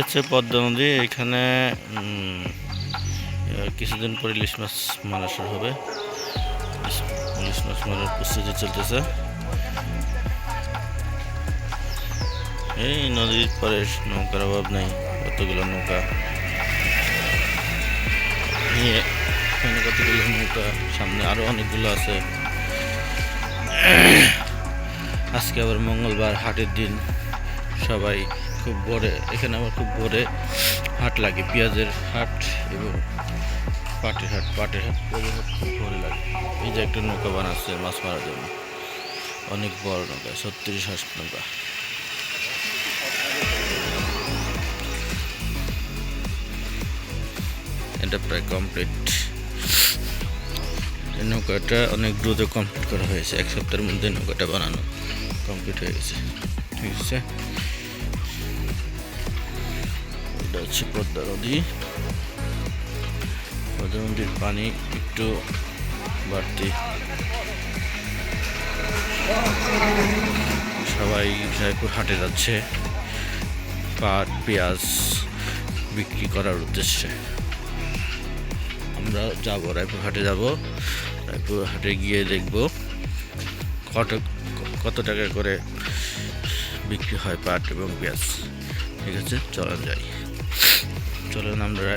হচ্ছে পদ্মা নদী, এখানে কিছুদিন পরে ইলিশ মাছ মারা শুরু হবে। ইলিশ- মাছ মারার প্রস্তুতি চলতেছে। এই নদীর পরে নৌকার অভাব নেই, কতগুলো নৌকা? নিয়ে এখানে কতগুলো নৌকা? সামনে আরও অনেকগুলো আছে। আজকে আবার মঙ্গলবার হাটের দিন। সবাই খুব ভোরে এখানে আমার খুব ভোরে হাট লাগে, পেঁয়াজের হাট এবং পাটের হাট। পাটের হাট পেঁয়াজের হাট খুব ভোরে লাগে। এই যে একটা নৌকা বানাচ্ছে, মাছ মারার জন্য। অনেক বড় নৌকা, ছত্রিশ হাঁস নৌকা। এটা প্রায় কমপ্লিট নৌকাটা অনেক দ্রুত কমপ্লিট করা হয়েছে। এক সপ্তাহের মধ্যে নৌকাটা বানানো কমপ্লিট হয়ে গেছে। ঠিক আছে? এটা হচ্ছে পদ্মা নদী। পদ্মা নদীর পানি একটু বাড়তি। সবাই জয়পুর হাটে যাচ্ছে। পাট, পেঁয়াজ বিক্রি করার উদ্দেশ্যে। আমরা যাব, রায়পুর হাটে যাব। রায়পুর হাটে গিয়ে দেখব কত কত টাকা করে বিক্রি হয় পাট এবং পেঁয়াজ। ঠিক আছে, চলেন যাই। চলেন আমরা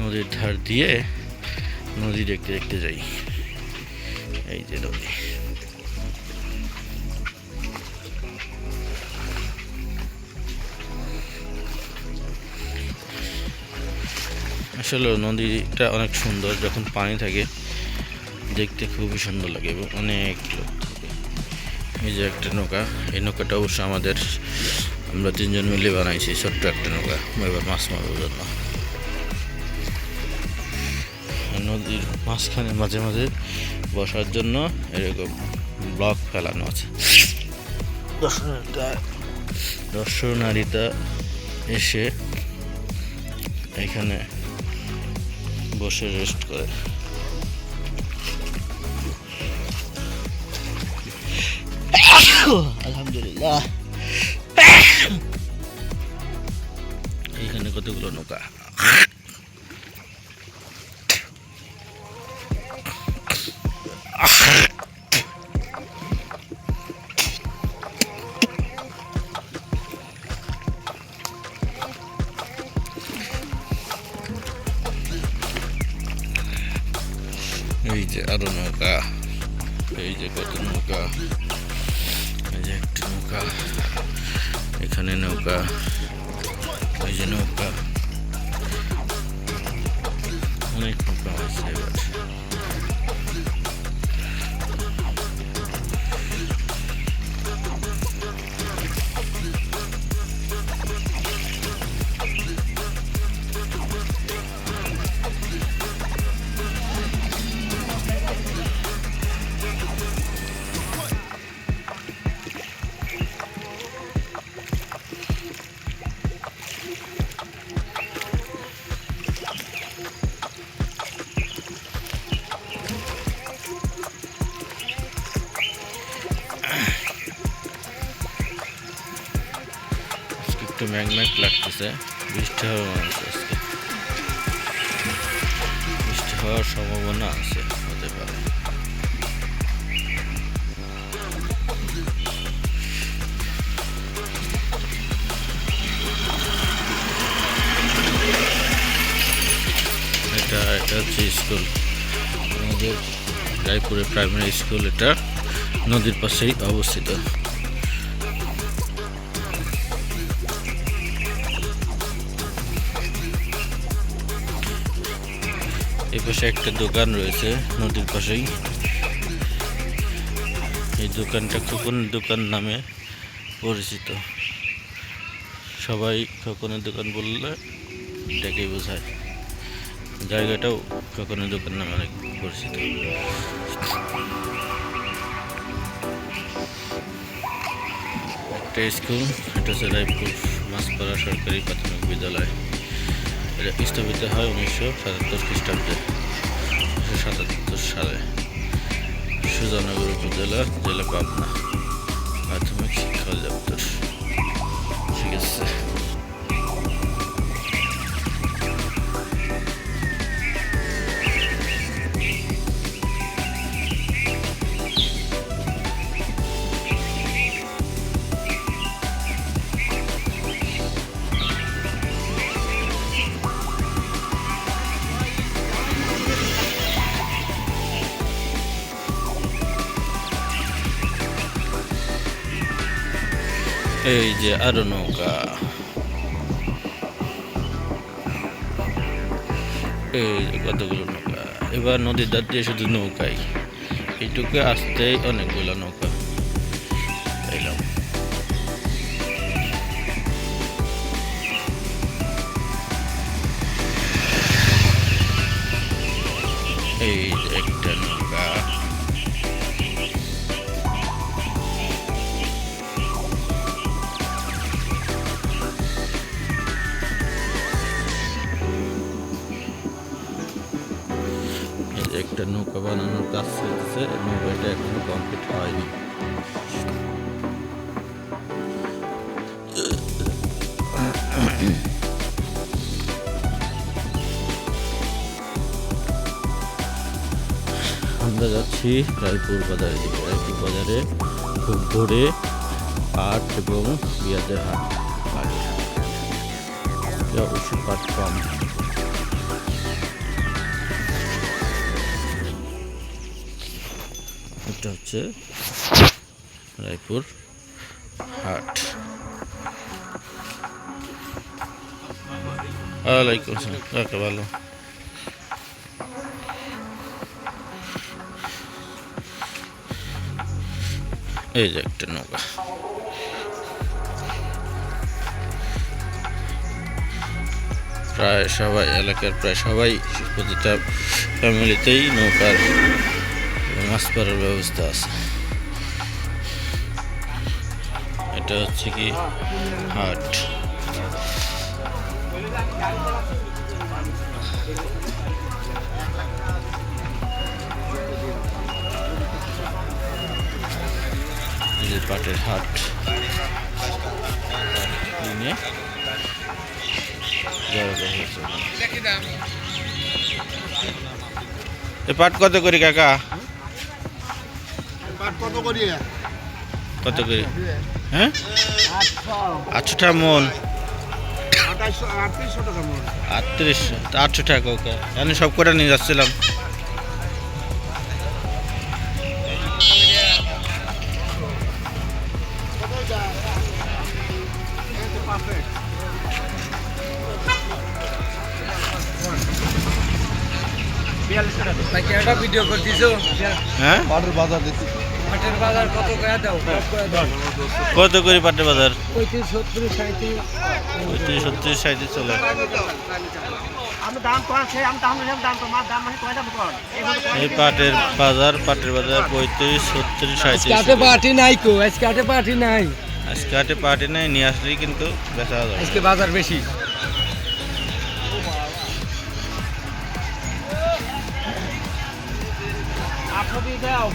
নদীর ধার দিয়ে নদী দেখতে দেখতে যাই। এই যে নদী। আসলে নদীটা অনেক সুন্দর, যখন পানি থাকে দেখতে খুবই সুন্দর লাগে এবং অনেক লোক থাকে। এই যে একটা নৌকা, এই নৌকাটা অবশ্য আমাদের আমরা তিনজন মিলে বানাইছি, ছোট্ট একটা নৌকা। এবার মাছ মারার জন্য। নদীর মাঝখানে মাঝে মাঝে বসার জন্য এরকম ব্লক ফেলানো আছে। দর্শনারীরা এসে এখানে বসে রেস্ট করে। আলহামদুলিল্লাহ। এইখানে কতগুলো নৌকা এই যে আরও নৌকা এই যে কত নৌকা এই যে একটি নৌকা এখানে নৌকা ওই যে নৌকা। অনেক নৌকা আছে এবার। ম্যাগ লাগতেছে বৃষ্টি মনে আজকে। বৃষ্টি হওয়ার সম্ভাবনা আছে, হতে পারে। এটা হচ্ছে স্কুল। আমাদের রায়পুরে প্রাইমারি স্কুল এটা, নদীর পাশেই অবস্থিত। পাশে একটা দোকান রয়েছে, নদীর পাশেই। এই দোকানটা খোকনের দোকান নামে পরিচিত। সবাই খোকনের দোকান বললে এটাকেই বোঝায়। জায়গাটাও খোকনের দোকান নামে অনেক পরিচিত। একটা স্কুল এটা হচ্ছে রায়পুর মাছপাড়া সরকারি প্রাথমিক বিদ্যালয়। এটা স্থাপিত হয় উনিশশো সাতাত্তর খ্রিস্টাব্দে, উনিশশো সাতাত্তর সালে। সুজানগর উপজেলা জেলা পাবনা প্রাথমিক শিক্ষা অধিদপ্তর ঠিক আছে। এই যে আরও নৌকা এই যে কতগুলো নৌকা এবার নদীর ধার দিয়ে শুধু নৌকাই এইটুকু আসতেই অনেকগুলো নৌকা এলাম এই বানানোর কাজ চলছে নৌকাটা এখনও কমপ্লিট হয়নি। আমরা যাচ্ছি রায়পুর বাজারের দিকে। রায়পুর বাজারে খুব ভোরে পাট এবং পেঁয়াজের হাট। লাগে অবশ্যই পাট কম। এটা হচ্ছে রায়পুর হাট। ওয়ালাইকুম আসসালাম ভালো? এই যে একটা নৌকা। প্রায় সবাই, এলাকার প্রায় সবাই প্রতিটা ফ্যামিলিতেই নৌকার মাছ পাড়ার ব্যবস্থা আছে। এটা হচ্ছে কি হাট। পাটের হাট। এ পাট কত করি কাকা? কত করে? হ্যাঁ? আটশো টাকা মন। আটত্রিশশো মন আটশো টাকা ওকে আমি সব কটা নিয়ে যাচ্ছিলাম। ভিডিও করতেছো? হ্যাঁ? বাজার দিচ্ছি হাটের বাজার কত করে দাও? কত করে পাটের বাজার? পঁয়ত্রিশ সত্তর সাঁত্রিশ পঁয়ত্রিশ ছত্রিশ সাঁত্রিশ চলে। মানে এই পাটের বাজার পাটের বাজার পঁয়ত্রিশ আজকে হাটে সাঁত্রিশ পার্টি নাই কো আজকে হাটে পার্টি নাই। আজকে হাটে পার্টি নেই নিয়ে আসলেই কিন্তু বেচা যাবে। আজকে বাজার বেশি। আপনি দাও।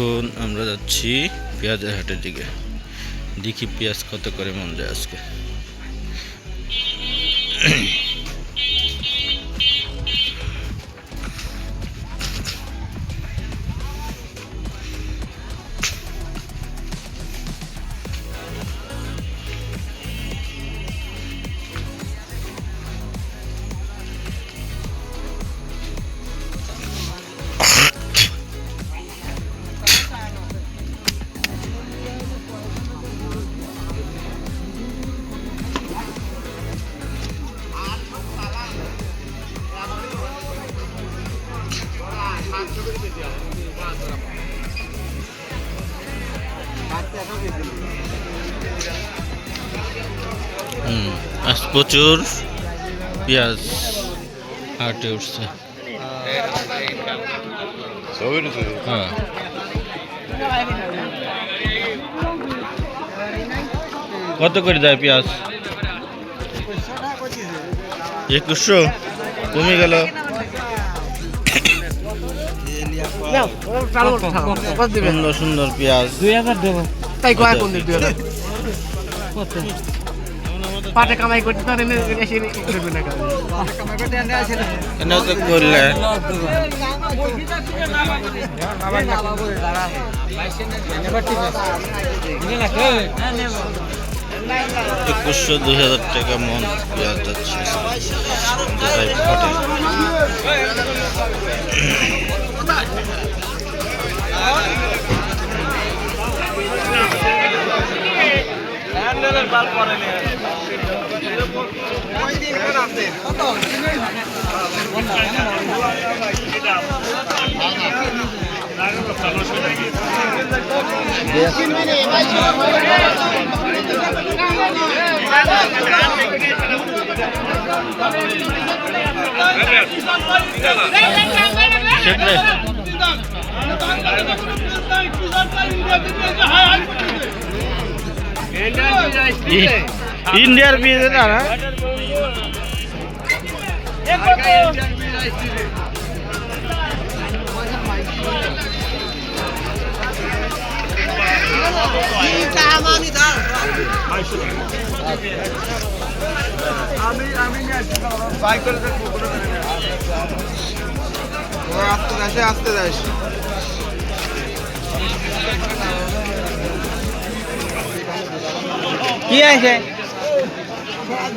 এখন আমরা যাচ্ছি পেঁয়াজের হাটের দিকে। দেখি পেঁয়াজ কত করে মন যায় আজকে। আজ প্রচুর পেঁয়াজ হাটে উঠছে। হ্যাঁ। কত করে দেয় পেঁয়াজ? একুশশো? কমে গেল। সুন্দর সুন্দর পেঁয়াজ। দুই হাজার দেবো। তাই কয় কোন দিক দিয়ে পাটে কামাই করতে পারে না এসে করবে না তো করলে। একুশশো দুই হাজার টাকা মন পেঁয়াজ যাচ্ছে। যেটাই ঘটে সেটাই ইন্ডিয়ার বিয়ে না? না আস্তে যাস আস্তে যাস কি আছে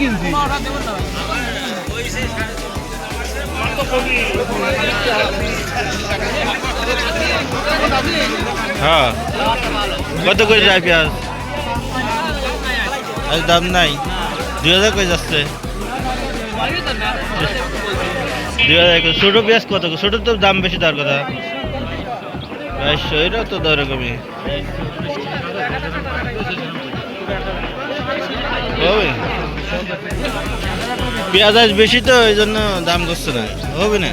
কিনছি। হ্যাঁ। কত করে যায় পেঁয়াজ? আজ দাম নাই। দুই হাজার করে যাচ্ছে। দুই হাজার ছোটো পেঁয়াজ কত? ছোটোর তো দাম বেশি তার কথা। বাইশশো, এটাও তো দর রকমই। হবে পেঁয়াজ আজ বেশি তো এই জন্য দাম করছে না। হবে না?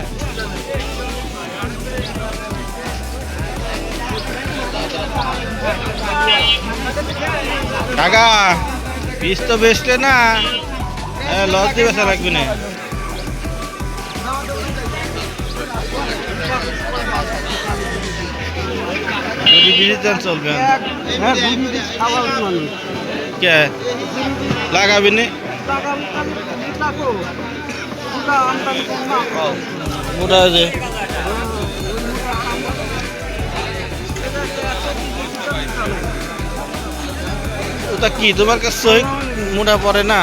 কাকা পিস তো বেচলে না লস দিয়ে বেচা লাগবে না। যদি চলবে। হ্যাঁ? মানুষ কে লাগাবি নি? ওটা কি তোমার কাছে মোটা পড়ে না?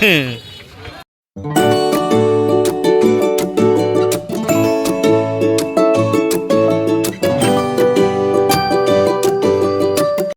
হ্যাঁ।